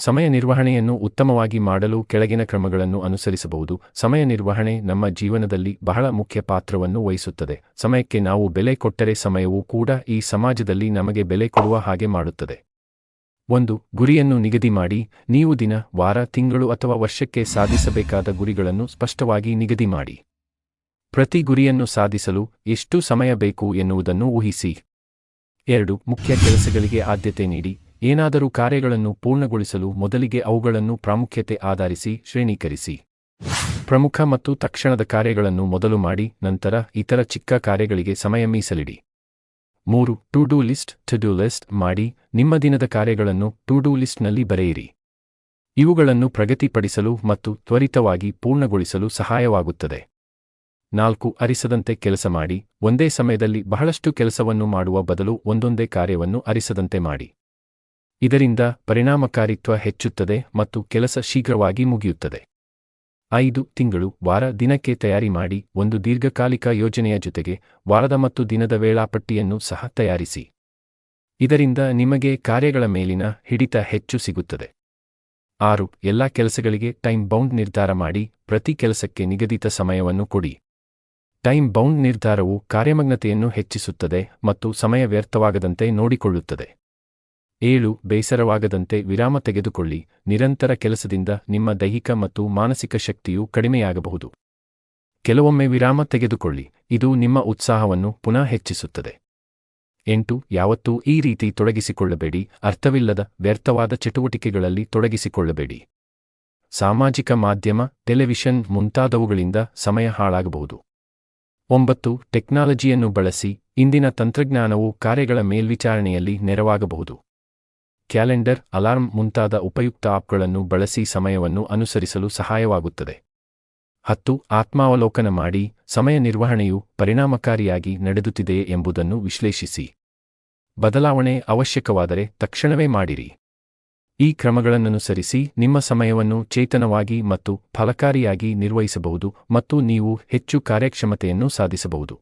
ಸಮಯ ನಿರ್ವಹಣೆಯನ್ನು ಉತ್ತಮವಾಗಿ ಮಾಡಲು ಕೆಳಗಿನ ಕ್ರಮಗಳನ್ನು ಅನುಸರಿಸಬಹುದು. ಸಮಯ ನಿರ್ವಹಣೆ ನಮ್ಮ ಜೀವನದಲ್ಲಿ ಬಹಳ ಮುಖ್ಯ ಪಾತ್ರವನ್ನು ವಹಿಸುತ್ತದೆ. ಸಮಯಕ್ಕೆ ನಾವು ಬೆಲೆ ಕೊಟ್ಟರೆ ಸಮಯವು ಕೂಡ ಈ ಸಮಾಜದಲ್ಲಿ ನಮಗೆ ಬೆಲೆ ಕೊಡುವ ಹಾಗೆ ಮಾಡುತ್ತದೆ. ಒಂದು, ಗುರಿಯನ್ನು ನಿಗದಿ ಮಾಡಿ, ನೀವು ದಿನ, ವಾರ, ತಿಂಗಳು ಅಥವಾ ವರ್ಷಕ್ಕೆ ಸಾಧಿಸಬೇಕಾದ ಗುರಿಗಳನ್ನು ಸ್ಪಷ್ಟವಾಗಿ ನಿಗದಿ ಮಾಡಿ. ಪ್ರತಿ ಗುರಿಯನ್ನು ಸಾಧಿಸಲು ಎಷ್ಟು ಸಮಯ ಬೇಕು ಎನ್ನುವುದನ್ನು ಊಹಿಸಿ. ಎರಡು, ಮುಖ್ಯ ಕೆಲಸಗಳಿಗೆ ಆದ್ಯತೆ ನೀಡಿ. ಏನಾದರೂ ಕಾರ್ಯಗಳನ್ನು ಪೂರ್ಣಗೊಳಿಸಲು ಮೊದಲಿಗೆ ಅವುಗಳನ್ನು ಪ್ರಾಮುಖ್ಯತೆ ಆಧರಿಸಿ ಶ್ರೇಣೀಕರಿಸಿ. ಪ್ರಮುಖ ಮತ್ತು ತಕ್ಷಣದ ಕಾರ್ಯಗಳನ್ನು ಮೊದಲು ಮಾಡಿ, ನಂತರ ಇತರ ಚಿಕ್ಕ ಕಾರ್ಯಗಳಿಗೆ ಸಮಯ ಮೀಸಲಿಡಿ. ಮೂರು to do list to do list ಮಾಡಿ, ನಿಮ್ಮ ದಿನದ ಕಾರ್ಯಗಳನ್ನು ಟು ಡೂ ಲಿಸ್ಟ್ನಲ್ಲಿ ಬರೆಯಿರಿ. ಇವುಗಳನ್ನು ಪ್ರಗತಿಪಡಿಸಲು ಮತ್ತು ತ್ವರಿತವಾಗಿ ಪೂರ್ಣಗೊಳಿಸಲು ಸಹಾಯವಾಗುತ್ತದೆ. ನಾಲ್ಕು, ಅರಿಸದಂತೆ ಕೆಲಸ ಮಾಡಿ, ಒಂದೇ ಸಮಯದಲ್ಲಿ ಬಹಳಷ್ಟು ಕೆಲಸವನ್ನು ಮಾಡುವ ಬದಲು ಒಂದೊಂದೇ ಕಾರ್ಯವನ್ನು ಅರಿಸದಂತೆ ಮಾಡಿ. ಇದರಿಂದ ಪರಿಣಾಮಕಾರಿತ್ವ ಹೆಚ್ಚುತ್ತದೆ ಮತ್ತು ಕೆಲಸ ಶೀಘ್ರವಾಗಿ ಮುಗಿಯುತ್ತದೆ. ಐದು ತಿಂಗಳು, ವಾರ, ದಿನಕ್ಕೆ ತಯಾರಿ ಮಾಡಿ, ಒಂದು ದೀರ್ಘಕಾಲಿಕ ಯೋಜನೆಯ ಜೊತೆಗೆ ವಾರದ ಮತ್ತು ದಿನದ ವೇಳಾಪಟ್ಟಿಯನ್ನು ಸಹ ತಯಾರಿಸಿ. ಇದರಿಂದ ನಿಮಗೆ ಕಾರ್ಯಗಳ ಮೇಲಿನ ಹಿಡಿತ ಹೆಚ್ಚು ಸಿಗುತ್ತದೆ. ಆರು, ಎಲ್ಲಾ ಕೆಲಸಗಳಿಗೆ ಟೈಮ್ ಬೌಂಡ್ ನಿರ್ಧಾರ ಮಾಡಿ, ಪ್ರತಿ ಕೆಲಸಕ್ಕೆ ನಿಗದಿತ ಸಮಯವನ್ನು ಕೊಡಿ. ಟೈಮ್ ಬೌಂಡ್ ನಿರ್ಧಾರವು ಕಾರ್ಯಮಗ್ನತೆಯನ್ನು ಹೆಚ್ಚಿಸುತ್ತದೆ ಮತ್ತು ಸಮಯ ವ್ಯರ್ಥವಾಗದಂತೆ ನೋಡಿಕೊಳ್ಳುತ್ತದೆ. ಏಳು, ಬೇಸರವಾಗದಂತೆ ವಿರಾಮ ತೆಗೆದುಕೊಳ್ಳಿ. ನಿರಂತರ ಕೆಲಸದಿಂದ ನಿಮ್ಮ ದೈಹಿಕ ಮತ್ತು ಮಾನಸಿಕ ಶಕ್ತಿಯು ಕಡಿಮೆಯಾಗಬಹುದು. ಕೆಲವೊಮ್ಮೆ ವಿರಾಮ ತೆಗೆದುಕೊಳ್ಳಿ. ಇದು ನಿಮ್ಮ ಉತ್ಸಾಹವನ್ನು ಪುನಃ ಹೆಚ್ಚಿಸುತ್ತದೆ. ಎಂಟು, ಯಾವತ್ತೂ ಈ ರೀತಿ ತೊಡಗಿಸಿಕೊಳ್ಳಬೇಡಿ. ಅರ್ಥವಿಲ್ಲದ, ವ್ಯರ್ಥವಾದ ಚಟುವಟಿಕೆಗಳಲ್ಲಿ ತೊಡಗಿಸಿಕೊಳ್ಳಬೇಡಿ. ಸಾಮಾಜಿಕ ಮಾಧ್ಯಮ, ಟೆಲಿವಿಷನ್ ಮುಂತಾದವುಗಳಿಂದ ಸಮಯ ಹಾಳಾಗಬಹುದು. ಒಂಬತ್ತು, ಟೆಕ್ನಾಲಜಿಯನ್ನು ಬಳಸಿ, ಇಂದಿನ ತಂತ್ರಜ್ಞಾನವು ಕಾರ್ಯಗಳ ಮೇಲ್ವಿಚಾರಣೆಯಲ್ಲಿ ನೆರವಾಗಬಹುದು. ಕ್ಯಾಲೆಂಡರ್, ಅಲಾರ್ಮ್ ಮುಂತಾದ ಉಪಯುಕ್ತ ಆಪ್ಗಳನ್ನು ಬಳಸಿ ಸಮಯವನ್ನು ಅನುಸರಿಸಲು ಸಹಾಯವಾಗುತ್ತದೆ. ಹತ್ತು, ಆತ್ಮಾವಲೋಕನ ಮಾಡಿ, ಸಮಯ ನಿರ್ವಹಣೆಯು ಪರಿಣಾಮಕಾರಿಯಾಗಿ ನಡೆದುತ್ತಿದೆಯೇ ಎಂಬುದನ್ನು ವಿಶ್ಲೇಷಿಸಿ. ಬದಲಾವಣೆ ಅವಶ್ಯಕವಾದರೆ ತಕ್ಷಣವೇ ಮಾಡಿರಿ. ಈ ಕ್ರಮಗಳನ್ನನುಸರಿಸಿ ನಿಮ್ಮ ಸಮಯವನ್ನು ಚೇತನವಾಗಿ ಮತ್ತು ಫಲಕಾರಿಯಾಗಿ ನಿರ್ವಹಿಸಬಹುದು ಮತ್ತು ನೀವು ಹೆಚ್ಚು ಕಾರ್ಯಕ್ಷಮತೆಯನ್ನು ಸಾಧಿಸಬಹುದು.